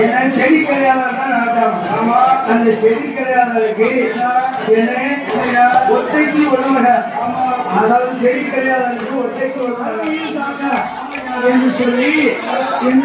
என்ன செடி கிடையாதான் ஆமா அந்த செடி கிடையாதற்கு என்ன ஒத்தைக்கு ஒருவக அதாவது செடி கிடையாதற்கு ஒத்தைக்கு ஒருவக என்று சொல்லி என்ன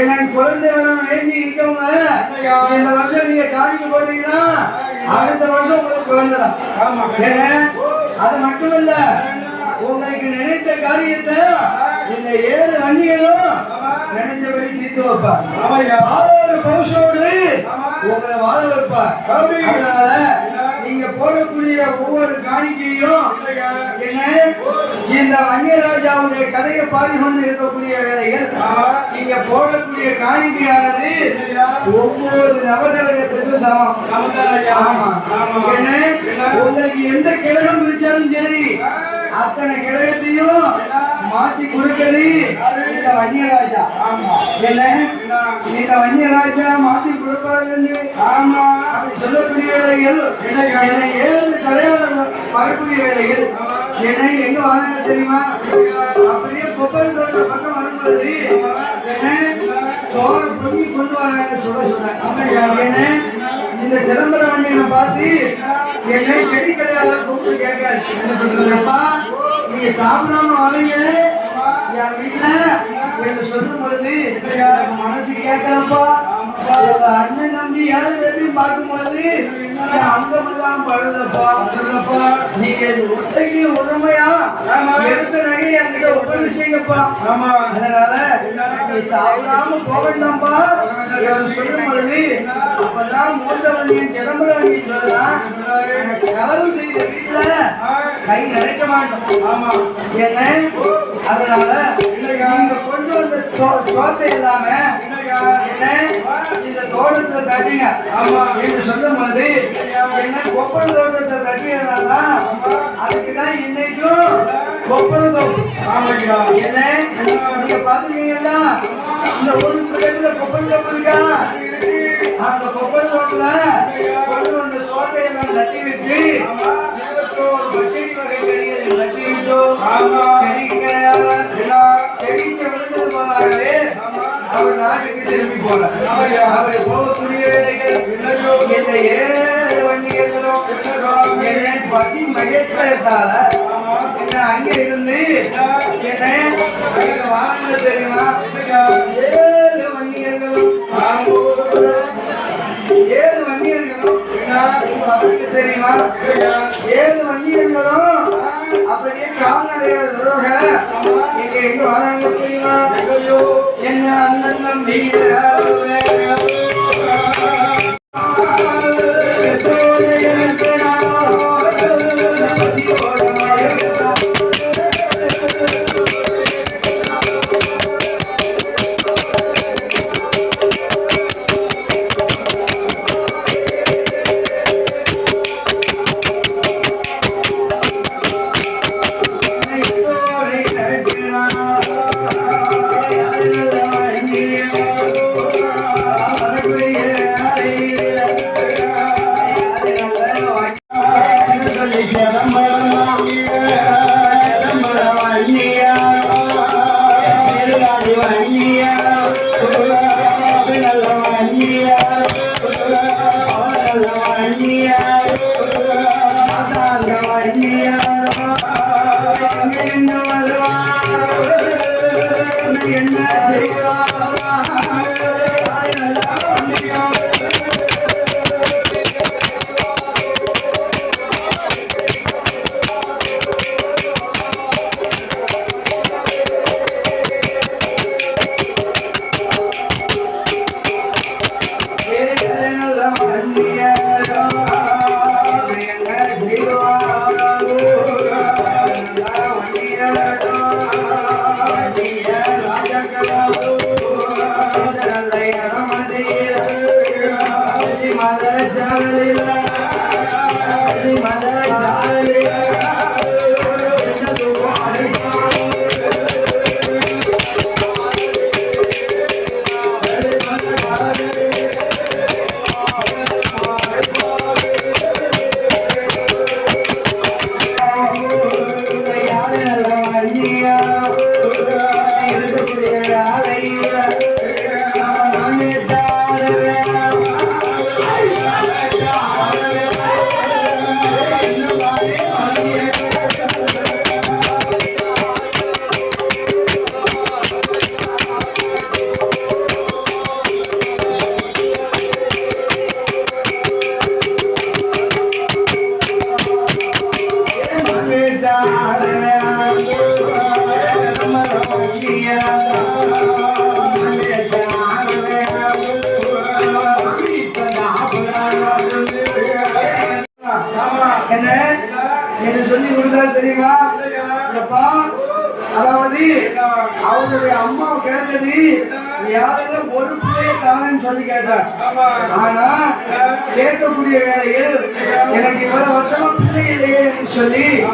எனக்கு குழந்தை வரம் வேண்டி இருக்கவங்க இந்த வருஷம் நீங்க காணிக்கை போட்டீங்கன்னா அடுத்த வருஷம் உங்களுக்கு குழந்தை அது மட்டுமல்ல உங்களுக்கு நினைத்த காரியத்தை இந்த ஏழு வண்டிகளும் நினைச்சபடி தீர்த்து வைப்பார். ஆறு பவுஷோடு உங்களை வாழ வைப்பார். அதனால நீங்க போடக்கூடிய ஒவ்வொரு காணிக்கையும் என்ன? இந்த வன்னியராஜாவுடைய கதையை பாடிக்கொண்டு இருக்கக்கூடிய வேளையில் நீங்க போடக்கூடிய காணிக்கையானது ஒவ்வொரு நவகிரகத்துக்கும் சமம். ஆமா. என்ன? உங்களுக்கு எந்த கிரகம் பிடிச்சாலும் சரி. அத்தனை கிரகத்தையும் மாற்றி கொடுக்கிறது இந்த வன்னியராஜா என்ன? இந்த வன்னியராஜா மாற்றி கொடுப்பாருன்னு ஆமா. சொல்லக்கூடிய வேளையில் என்னை ஏழு தலைவர்கள் வரக்கூடிய வேளையில் என்னை எங்க வாங்க தெரியுமா? அப்படியே கொப்பல் பக்கம் வரும்பொழுது என்ன சோழ பொங்கி கொண்டு வராங்க சொல்ல சொன்னாங்க என்ன இந்த சிதம்பர வண்டியை பார்த்து என்னை செடி கிடையாது கூப்பிட்டு கேட்காது என்ன சொல்றேன்ப்பா நீங்க சாப்பிடாம வாங்க என் வீட்டுல என்று சொல்லும் பொழுது மனசு கேட்கலப்பா. அண்ணன் நம்பி யாரு எதையும் பார்க்கும்போது அங்கமெல்லாம் பழுதப்பா பழுதப்பா. நீங்க ஒத்தைக்கு உண்மையா எடுத்த நகை என்கிட்ட ஒப்படைச்சீங்கப்பா ஆமா. அதனால சாப்பிடாம போகண்டாம்பா என்று சொல்லும் பொழுது அப்பதான் மூத்தவனின் சிதம்பரம் சொல்லலாம். கலவு செய்த வீட்டுல கை நிறைக்க மாட்டோம். ஆமா. என்ன அதனால நீங்க கொண்டு வந்த சோத்தை இல்லாம என்ன? இந்த தோட்டத்தை தட்டிங்க. ஆமா. என்று சொல்லும் போது என்ன கொப்பள தோட்டத்தை தட்டியதுனால அதுக்கு தான் இன்னைக்கும் கொப்பள தோட்டம். ஆமாங்க. என்ன? நீங்க பாத்துக்கீங்களா இந்த ஒரு இடத்துல கொப்பள தோட்டம் இருக்கா. அந்த கொப்பள தோட்டத்துல கொண்டு வந்த சோத்தையை நான் தட்டி விட்டு இருபத்தோரு பச்சடி வகை கறிகள் தட்டி விட்டோம். செடிக்கு செடிக்கு விழுந்தது போதாகவே அவர் நாட்டுக்கு திரும்பி போனார். அவர் போகக்கூடிய வேலைகள் இந்த ஏழு வண்டிகளும் என்னை பசி மகேஸ்வரத்தால என்ன அங்கே இருந்து தெரியுமா? ஏழு வண்டியர்களும் அப்படியே கால்நடையாக இங்க எங்க வராங்க தெரியுமா? என்ன அண்ணன் நம்பி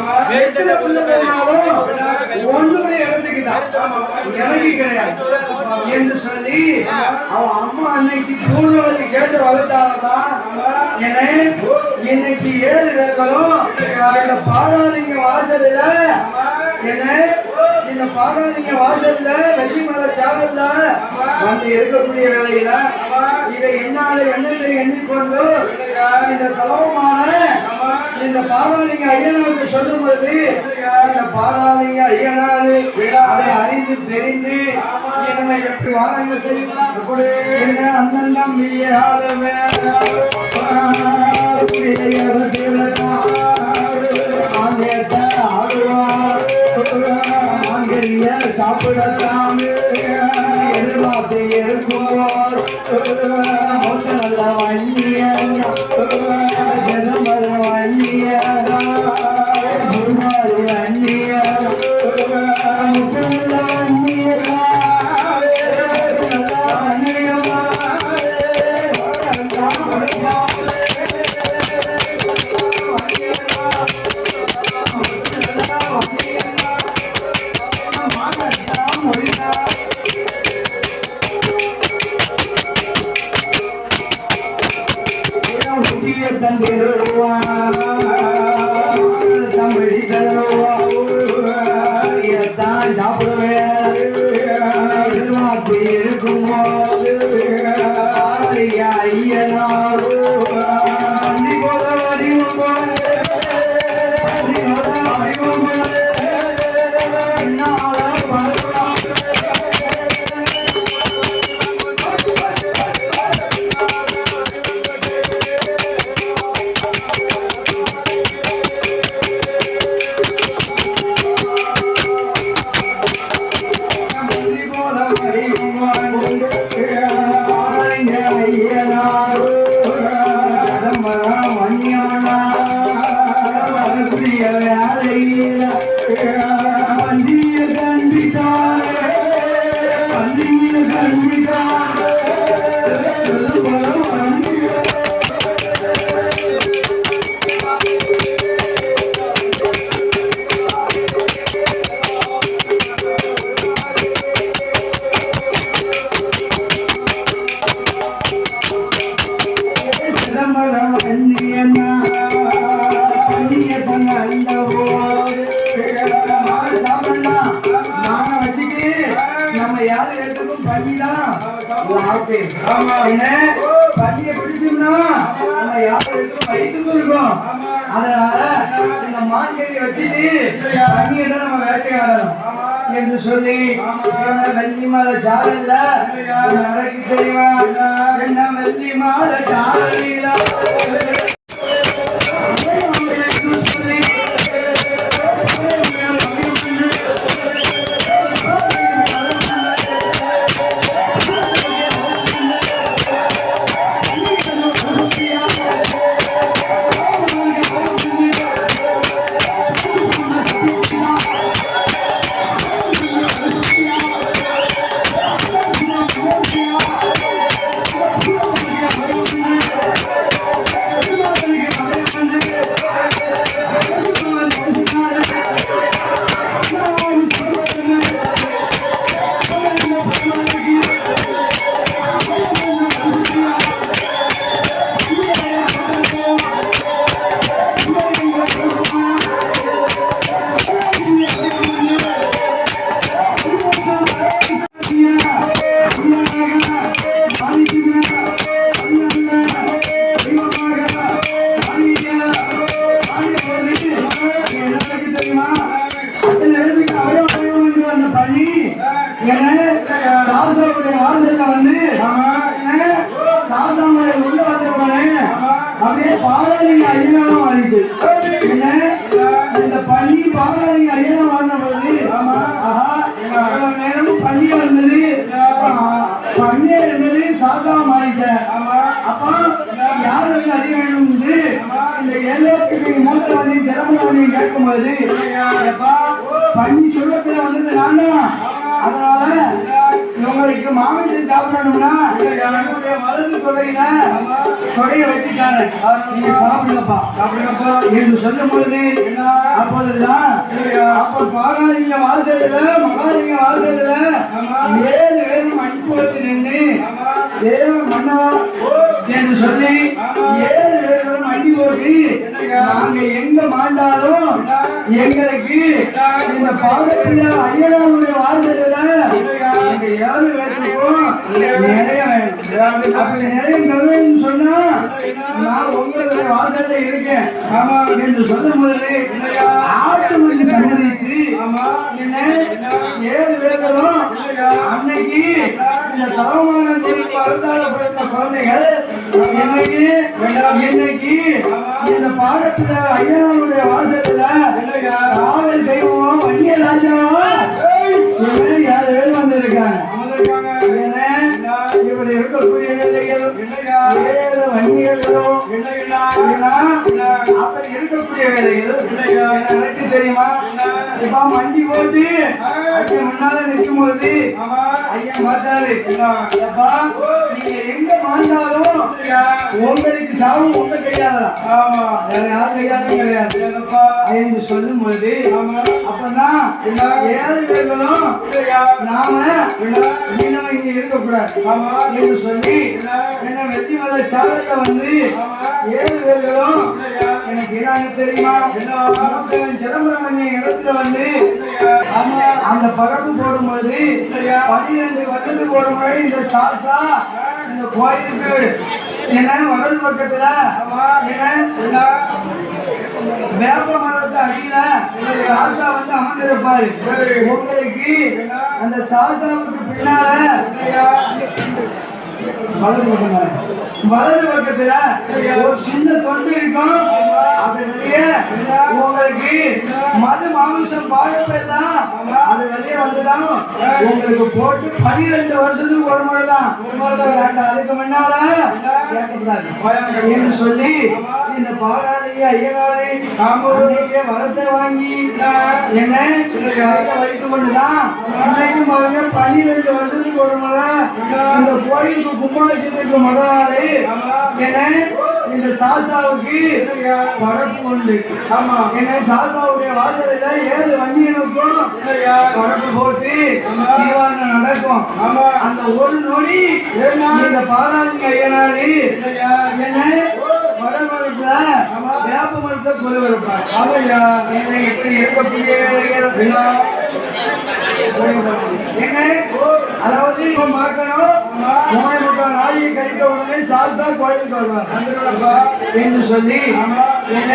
சொல்லி எத்தனை பிள்ளை வேணாலும் ஒண்ணுமே எடுத்துக்கிட்டான் கிடையாது என்று சொல்லி அவன் அம்மா அன்னைக்கு பூர்ணவதி கேட்டு வளர்த்தாலதான் இன்னைக்கு ஏழு பேர்களும் வாசல்ல என்ன இந்த பாடாளிங்க வாசல்ல வெள்ளி மலர் சாவல்ல வந்து இருக்கக்கூடிய வேலையில இதை என்னால எண்ணத்தை எண்ணிக்கொண்டு இந்த தலவமான இந்த பாடாளிங்க ஐயனாருக்கு சொல்லும் பொழுது இந்த பாடாளிங்க ஐயனாரு அதை அறிந்து தெரிந்து என்னை எப்படி வாரங்க செய்யலாம் என்ன அண்ணன் நம்பியால சாப்பிடத்தாமே எதிர்பார்த்து இருக்கும்போது நல்ல வண்டிய ஜனமர வண்டிய வண்டிய மாடு Yeah. இவங்களுக்கு மாமிசம் சாப்பிடணும்னா என்னுடைய வலது தொடையில தொடைய வச்சுட்டாங்க நீங்க சாப்பிடுங்கப்பா. சாப்பிடுங்கப்பா. என்று சொல்லும் பொழுது அப்பொழுதுதான் அப்ப பாகாலிங்க வாழ்க்கையில மகாலிங்க வாழ்க்கையில ஏழு பேரும் அனுப்பி நின்று தேவ மன்னவா என்று சொல்லி ஏழு பேரும் அடி போட்டு நாங்க எங்க மாண்டாலும் எங்களுக்கு இந்த பாடத்துல ஐயனாவுடைய வாழ்க்கையில எங்க ஏழு பேருக்கும் நிறைய வேணும். அப்படி நிறைய வேணும்னு சொன்னா நான் உங்களுடைய வாழ்க்கையில இருக்கேன். ஆமா என்று சொல்லும் போது ஆட்டு மணி சங்கரித்து என்ன ஏழு பேர்களும் அன்னைக்கு இந்த தவமான குறிப்பு பிறந்த குழந்தைகள் இன்னைக்கு என்னைக்கு இந்த பாடத்துல ஐயனாவுடைய வாசத்துல காவல் தெய்வம் வன்னிய ராஜாவும் யார்? வந்திருக்காங்க ஏன்னா, இப்படி இருக்கக்கூடிய நிலைகள் ஏழு வன்னியர்களும் ஏன்னா, அப்படி இருக்கக்கூடிய வேலைகள் எனக்கு தெரியுமா இப்ப மண்டி போட்டு ஐயா முன்னால நிற்கும் போது ஐயா பார்த்தாரு அப்பா நீங்க எங்க மாண்டாலும் உங்களுக்கு சாவு உங்க கையால வேற யார் கையாலும் கிடையாது என்று சொல்லும் போது அப்பதான் ஏழு பேர்களும் நாம மீனவ இங்க இருக்கக்கூடாது. அப்படின்னு சொல்லி என்ன வெற்றி மத சாதத்தை வந்து ஏழு பேர்களும் எனக்கு என்ன தெரியுமா? சிதம்பரம் இடத்துல வந்து அந்த பகப்பு போடும்போது பன்னிரண்டு வருஷத்துக்கு போடும்போது இந்த சாசா இந்த கோயிலுக்கு என்ன வடல் பக்கத்துல என்ன வேப்ப மரத்து அடியில சாசா வந்து அமர்ந்திருப்பாரு. உங்களுக்கு அந்த சாசாவுக்கு பின்னால வலது பக்கம் வலது பக்கத்துல ஒரு சின்ன தொண்டு இருக்கும். அது வெளியே உங்களுக்கு மது மாமிசம் பாழப்பெல்லாம் அது வெளியே வந்துதான் உங்களுக்கு போட்டு பனிரெண்டு வருஷத்துக்கு ஒரு முறை தான். ஒரு முறை தான் அதுக்கு முன்னால கேட்கக்கூடாது. சொல்லி இந்த பாலாளி ஐயனாரை காம்பூரிலேயே வரத்தை வாங்கி என்ன வைத்து கொண்டுதான் இன்னைக்கும் அவங்க பன்னிரெண்டு வருஷத்துக்கு ஒரு முறை இந்த கோயிலுக்கு கும்பாபிஷேகத்துக்கு முதலாளி என்ன? இந்த சாசாவுக்கு பரப்பு உண்டு ஆமா. என்ன? சாசாவுடைய வாசலில் ஏழு வண்டியனுக்கும் பரப்பு போட்டு தீவாரம் நடக்கும். அந்த ஒரு நொடி இந்த பாலாஜி ஐயனாரி என்ன? மரத்தை கொலை இருப்பாங்க ஆமையா? என்னை இப்படி இருக்கக்கூடிய என்ன அதாவது பார்க்கணும் மூணு நாயை கழித்த உடனே சால்சா கோயிலுக்கு வருவார் என்று சொல்லி என்ன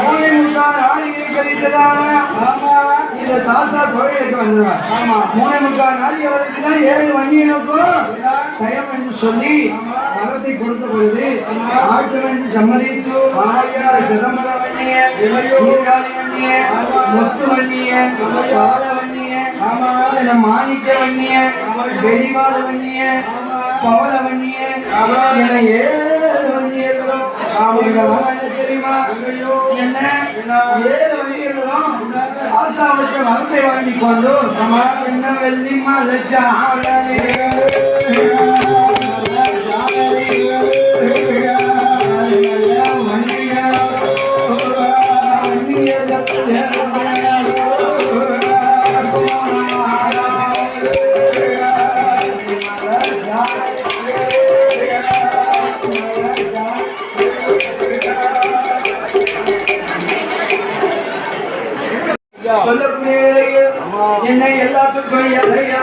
மூணு நாயை கழித்ததான இந்த சால்சா கோயிலுக்கு வந்துடுவார் ஆமா. மூணு முக்கால் நாய் வரைக்கும் ஏழு வண்டியினருக்கும் கயம் என்று சொல்லி மரத்தை கொடுத்த பொழுது ஆட்டு என்று சம்மதித்து ஆயிரம் வண்டிய வண்டிய இதுல மாணிக்க வண்டிய வெளிவாத வண்டிய பவள வண்டிய என ஏழு வண்டியர்களும் அவங்க தெரியுமா என்ன ஏழு வண்டியர்களும் ஆசாவுக்கு மரத்தை வாங்கி கொண்டு என்ன வெள்ளிமா லட்சம் சொல்லக்கூடிய என்னை எல்லாத்துக்கும் எதையா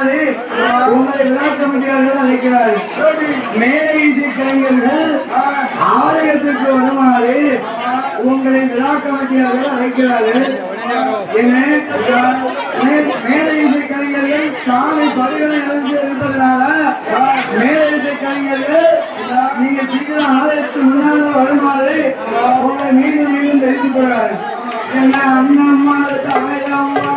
வருமாறு உங்களை விளக்கமிக்கிறார்கள் முடியார்கள் மேலை இசை கலைஞர்கள் ஆலயத்திற்கு வருமாறு உங்களை விழா அழைக்கிறார்கள் மேலை இசை கலைஞர்கள் சாலை பல்கலை இழந்து இருப்பதனால மேலை இசை கலைஞர்கள் நீங்க சீக்கிரம் ஆலயத்துக்கு முன்னால வருமாறு உங்களை மீண்டும் மீண்டும் தெரிவித்துக் கொள்கிறார் என்ன அண்ணம்மா தாயம்மா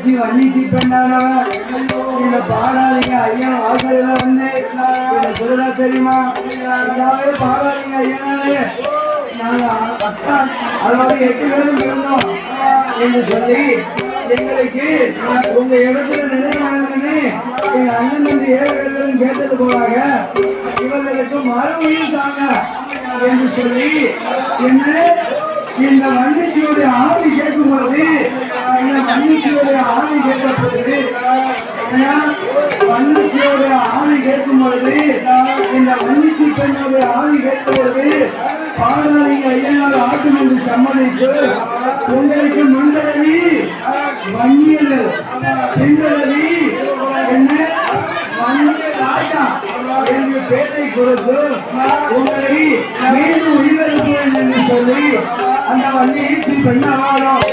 பேச்சு வள்ளிச்சி பெண்ணானவன் இந்த பாடாதீங்க ஐயன் வாசலில் வந்து என்ன சொல்லுதா தெரியுமா? ஐயாவே பாடாதீங்க ஐயனாலே. நாங்கள் அக்கா அதோட எட்டு பேரும் பிறந்தோம். என்று சொல்லி எங்களுக்கு உங்க இடத்துல நிலையானதுன்னு எங்க அண்ணன் வந்து ஏழு பேரும் கேட்டது போறாங்க இவர்களுக்கு மறுபடியும் தாங்க என்று சொல்லி என்று இந்த வண்டிச்சியுடைய ஆவி கேட்கும் பொழுது இந்த ஆவி கேட்கப்படுது ஏன்னா, ஆவி கேட்கும் பொழுது இந்த வன்னிச்சி பெண்ணுடைய ஆவி கேட்கும் பாடலிங்க ஐயனார் ஆட்டும் என்று சம்மதித்து உங்களுக்கு மண்டலவி வன்னியல் பெண்களவி என்ன? வன்னிய ராஜா என்று பேட்டை கொடுத்து உங்களை மீண்டும் உயிரிழப்பு என்று சொல்லி அந்த வன்னியை பெண்ணாவாரம்